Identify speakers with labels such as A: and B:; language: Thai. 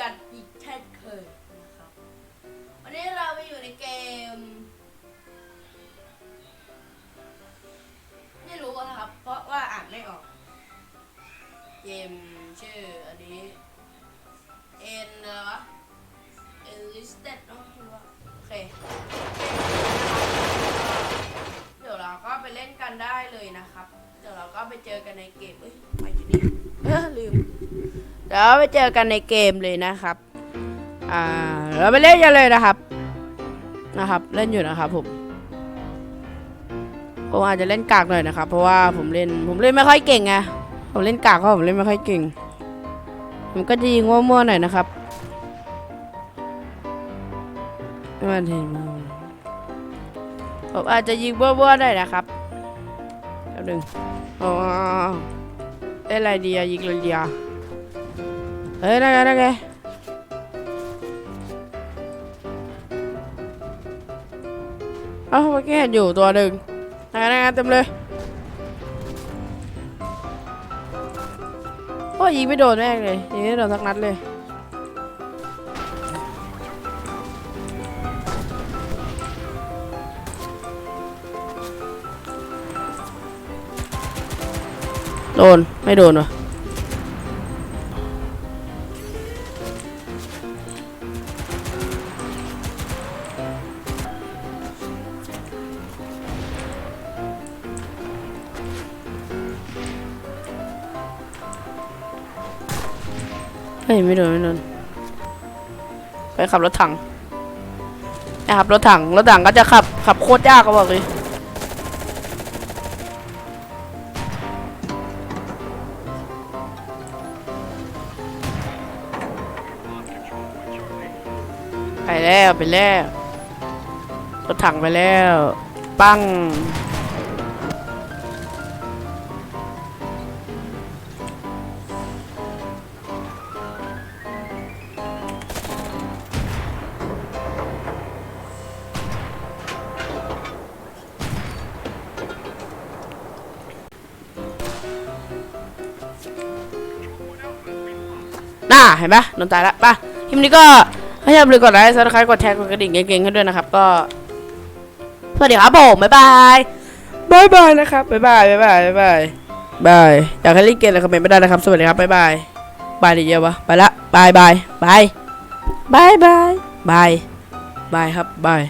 A: กันอีกเช่นเคยนะครับ วันนี้เราไปอยู่ในเกม ไม่รู้นะครับ เพราะว่าอ่านไม่ออก เกมชื่ออันนี้เอ็นนะวะเอ็นลิสเต็ดน้องคิอว่าโอเค เดี๋ยวเราก็ไปเล่นกันได้เลยนะครับ เดี๋ยวเราก็ไปเจอกันในเกมเอ้ยไปจุดนี้ เดี๋ยวไปเจอกันในเกมเลยนะครับ อ่า เราไปเล่นกันเลยนะครับ นะครับ เล่นอยู่นะครับผม ผมอาจจะเล่นกากหน่อยนะครับ เพราะว่าผมเล่น ผมเล่นไม่ค่อยเก่งไง ผมเล่นกากเพราะผมเล่นไม่ค่อยเก่ง ผมก็จะยิงมั่วๆหน่อยนะครับไม่ว่าเห็นมั้ยผมอาจจะยิงมั่วๆหน่อยนะครับแป๊บหนึงอ๋อเล่นอะไรดีอะยิงเลยดีอะ เฮ้ยนั่นไงนั่นไงเอ้าเมื่อกี้เห็นอยู่ตัวหนึ่งนั่นไงนั่นไงเต็มเลยโอ้ยยิงไม่โดนแม่งเลยยิงไม่โดนสักนัดเลยโดน ไม่โดนวะ เฮ้ยไม่โดนไม่โดนไปขับรถถังไปขับรถถังรถถังก็จะขับขับโคตรยากก็บอกเลยไปแล้วไปแล้วรถถังไปแล้ว ปั้ง น่าเห็นปะโดนตายละป่ะคลิปนี้ก็ถ้าอยากลืมกดไลค์ซับสไครต์กดแชร์กดกระดิ่งเก่งๆให้ด้วยนะครับ ก็ สวัสดีครับผมบ๊ายบายบายบายนะครับบ๊ายบายบ๊ายบายบ๊ายบายบายอยากให้เล่นเกมอะไรคอมเมนต์ไม่ได้นะครับ สวัสดีครับบ๊ายบายบายดีเดียววะไปละบายบายบายบายบายบายบายครับบาย